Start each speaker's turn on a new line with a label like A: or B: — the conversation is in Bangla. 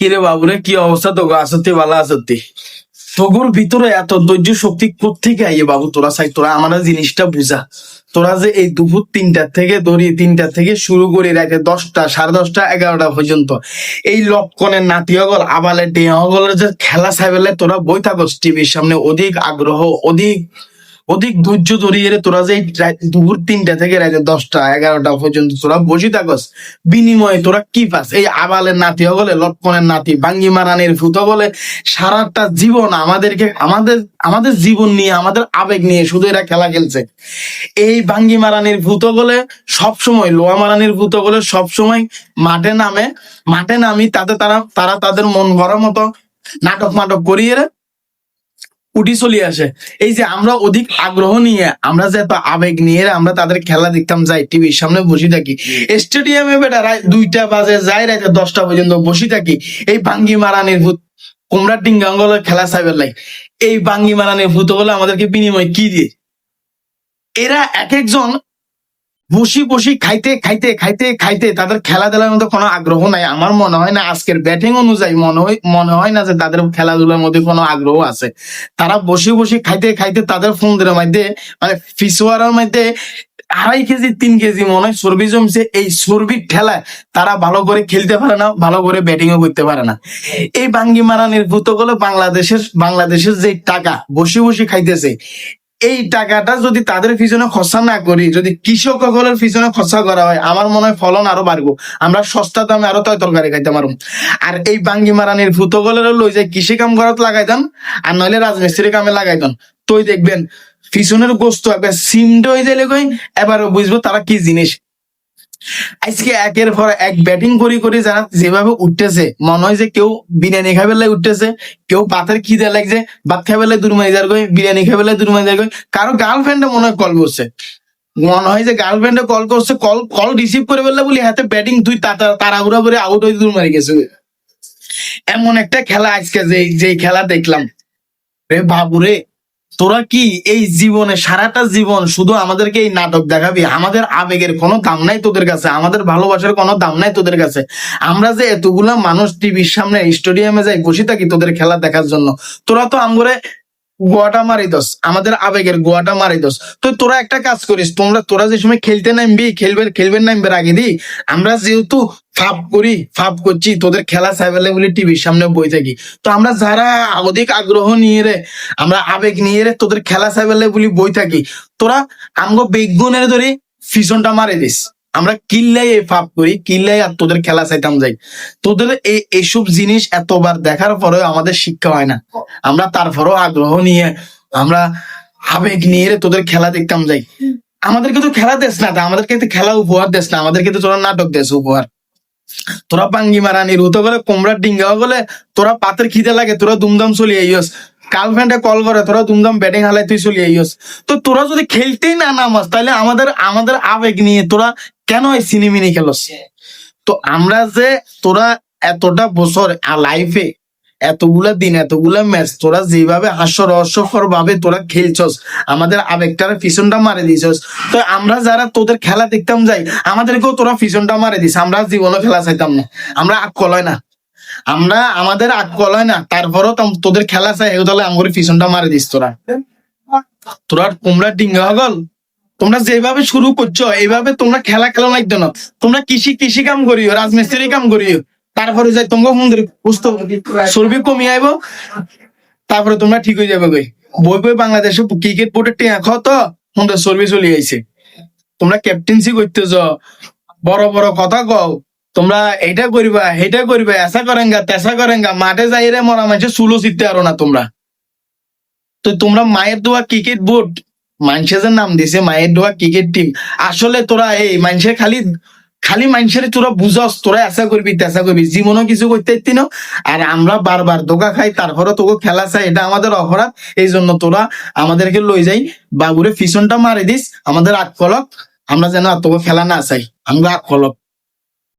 A: কিরে বাবুরে, কি অবস্থা তোকে আসতে ভালো আসতে। তোগুর ভিতরে এত ধৈর্য শক্তি কোথেকে আইয়ে বাবু? তোরা চাই, তোরা আমার জিনিসটা বুঝা। তোরা যে এই দুপুর তিনটা থেকে ধরিয়ে তিনটা থেকে শুরু করে রাতে দশটা, সাড়ে দশটা, এগারোটা পর্যন্ত। এই লক্ষণের নাতি হগল আবালে টিয়া হগলের যে খেলা চাইবেলে তোরা বই থাকস টিভির সামনে, অধিক আগ্রহ, অধিক অধিক ধৈর্য ধরিয়ে তোরা যে দুপুর তিনটা থেকে রাতে দশটা, এগারোটা পর্যন্ত তোরা বসে থাকস। বিনিময়ে তোরা কি পাস? এই আবালের নাতি হগলে, লটকনের নাতি বাঙ্গি মারানির ভূত বলে সারাটা জীবন আমাদেরকে, আমাদের আমাদের জীবন নিয়ে, আমাদের আবেগ নিয়ে শুধু এরা খেলা খেলছে। এই বাঙ্গি মারানির ভূত বলে সবসময় লোয়া মারানির ভূত বলে সবসময় মাঠে নামে। মাঠে নামি তাতে তারা তারা তাদের মন ভরা মতো নাটক মাটক করিয়ে উঠি চলে আসে। এই যে আমরা অধিক আগ্রহ নিয়ে, আমরা যে আবেগ নিয়ে আমরা তাদের খেলা দেখতাম যাই টিভির সামনে বসে থাকি। স্টেডিয়ামে বেটা রায় দুইটা বাজে, যাই রাতে দশটা পর্যন্ত বসে থাকি। এই ভাঙ্গি মারানির ভূত কুমড়া ডিঙ্গাঙ্গল খেলা সাইবার লাই এই ভাঙ্গি মারানির ভূত বলে আমাদেরকে বিনিময় কি দিয়ে? এরা এক একজন বসি বসি, খাইতে খাইতে খাইতে খাইতে। তাদের খেলাধুলার মধ্যে কোনো আগ্রহ নাই। আমার মনে হয় না আজকের ব্যাটিং অনুযায়ী মনে হয় মনে হয় না যে তাদের খেলাধুলার মধ্যে কোনো আগ্রহ আছে। তারা বসে বসে, খাইতে খাইতে তাদের ফোনদের মধ্যে মানে ফিসওয়ারের মধ্যে আড়াই কেজি, তিন কেজি মনে হয় চর্বি জমছে। এই চর্বির ঠেলায় তারা ভালো করে খেলতে পারে না, ভালো করে ব্যাটিংও করতে পারে না। এই বাঙ্গি মারানির ভূতগুলো বাংলাদেশের বাংলাদেশের যে টাকা বসে বসে খাইতেছে এই টাকাটা যদি তাদের পিছনে খরচা না করি, যদি কৃষক সকলের পিছনে খরচা করা হয়, আমার মনে হয় ফলন আরও বাড়বো। আমরা সস্তা দামে আরও তয় তরকারি খাইতে পারব। আর এই বাঙ্গি মারানির ভূতগলের লই যায় কৃষি কাম করাত লাগাইতাম আর নইলে রাজমিস্ত্রি কামে লাগাইতাম তুই দেখবেন, পিছনের গোস্ত একবার সিমড হয়ে যাইলে কই বুঝব তারা কি জিনিস। আজকে একের পর এক ব্যাটিং করি করি যারা যেভাবে উঠতেছে, মনে হয় যে কেউ বিরিয়ানি খাবে লাই উঠতেছে, কেউ ভাতের খিদে লাগছে, ভাত খাবে লাই দুর্মাই যার কই, বিরিয়ানি খাবে লাই দুর্মাই যার কই, কারও গার্লফ্রেন্ডে মনে হয় কল করছে। মনে হয় যে গার্লফ্রেন্ডে কল করছে কল কল রিসিভ করে বললে বলি, হাতে ব্যাটিং তুই তাড়াহুড়া করে আউট হয়ে দূর মারি গেছে। এমন একটা খেলা আজকে যে যে খেলা দেখলাম। রে বাবুরে তোরা কি এই জীবনে সারাটা জীবন শুধু আমাদেরকে এই নাটক দেখাবি? আমাদের আবেগের কোনো দাম নাই তোদের কাছে, আমাদের ভালোবাসার কোনো দাম নাই তোদের কাছে। আমরা যে এতগুলা মানুষ টিভির সামনে স্টেডিয়ামে যাই বসে থাকি তোদের খেলা দেখার জন্য। তোরা তো আমগরে গোয়াটা মারি দোস, আমাদের আবেগের গোয়াটা মারি দোস। তো তোরা একটা কাজ করিস, তোমরা, তোরা যে সময় খেলতে নামবি, খেলবে খেলবে নামবে আগে দি, আমরা যেহেতু ফাপ করি, ফাপ করছি, তোদের খেলা সাইবেলে বলে টিভির সামনে বই থাকি। তো আমরা যারা অধিক আগ্রহ নিয়ে রে, আমরা আবেগ নিয়ে রে তোদের খেলা সাইবেলে বলি বই থাকি, তোরা আমগো বেগুনের ধরে ফিসনটা মারে দিস। আমরা কিল্লাই এই ফাপ করি, কিল্লাই আর তোদের খেলা চাইতাম যাই। তোদের এই এইসব জিনিস এতবার দেখার পরেও আমাদের শিক্ষা হয় না। আমরা তারপরেও আগ্রহ নিয়ে, আমরা আবেগ নিয়ে তোদের খেলা দেখতাম যাই। আমাদেরকে তো খেলা দেস না আমাদেরকে তো খেলা উপহার দেশ না, আমাদেরকে তো তোরা নাটক দেশ উপহার। তোরা পাঙ্গি মারানি, রুতো করে কোমরা ডিঙ্গা বলে তোরা পাতের খিদে লাগে, তোরা দুমদাম চলে আইস। গার্লফ্রেন্ডে কল করে, তোরা দুমদাম ব্যাটিং হালাই তুই চলে আইস। তো তোরা যদি খেলতেই না নামাস তাহলে আমাদের আমাদের আবেগ নিয়ে তোরা কেন এই সিনেমিনি খেলস? তো আমরা যে তোরা এতটা বছর লাইফে এতগুলা দিন, এতগুলা ম্যাচ তোরা যেভাবে হাস্য রহস্যকর ভাবে তোরা খেলছস, আমাদের আবেগটার পিছনটা মারে দিছস। তো আমরা যারা তোদের খেলা দেখতাম যাই, আমাদেরকেও তোরা পিছনটা মারে দিস, আমরা জীবনে খেলা চাইতাম না, আমরা আগ কলয় না। আমরা, আমাদের আগ কলয় না, তারপরও তোদের খেলা চাই তাহলে আমার পিছনটা মারে দিস তোরা। তোরা তোমরা ডিঙ্গা হগল তোমরা যেভাবে শুরু করছ, এইভাবে তোমরা খেলা খেলা লাগতো না তোমরা কৃষি কৃষি কাম করিও, রাজমিস্ত্রি কাম করিও। তারপরে যাই, তোমরা মন্দির বুঝতে চর্বি কমি আইব। তারপরে তোমরা ঠিক হয়ে যাবে গই। বই বই বাংলাদেশে ক্রিকেট বোর্ডের টিয়া খাও তো তোমরা চর্বি চলে আইছে। তোমরা ক্যাপ্টেন্সি করতেছ, বড় বড় কথা কও। তোমরা এইটা করিবা, সেইটা করিবা, এসা করেঙ্গা, তেসা করেঙ্গা, মাঠে যাই রে মরা মানুষের চুলো চিনতে আরও না তোমরা। তো তোমরা মায়ের দোয়া ক্রিকেট বোর্ড মানুষের নাম দিছে, মায়ের দোয়া, ক্রিকেট টিম আসলে তোরা এই মানুষের খালি খালি মানুষের তোরা বুঝস, তোরা আশা করবি তেসা করবি, জীবনও কিছু করতে না। আর আমরা বারবার দোকা খাই তারপরে তোকে খেলা চাই, এটা আমাদের অপরাধ। এই জন্য তোরা আমাদেরকে লই যাই, বাবুরে পিছনটা মারি দিস, আমাদের আগ কলক আমরা যেন তোকে খেলা না চাই। আমরা কলক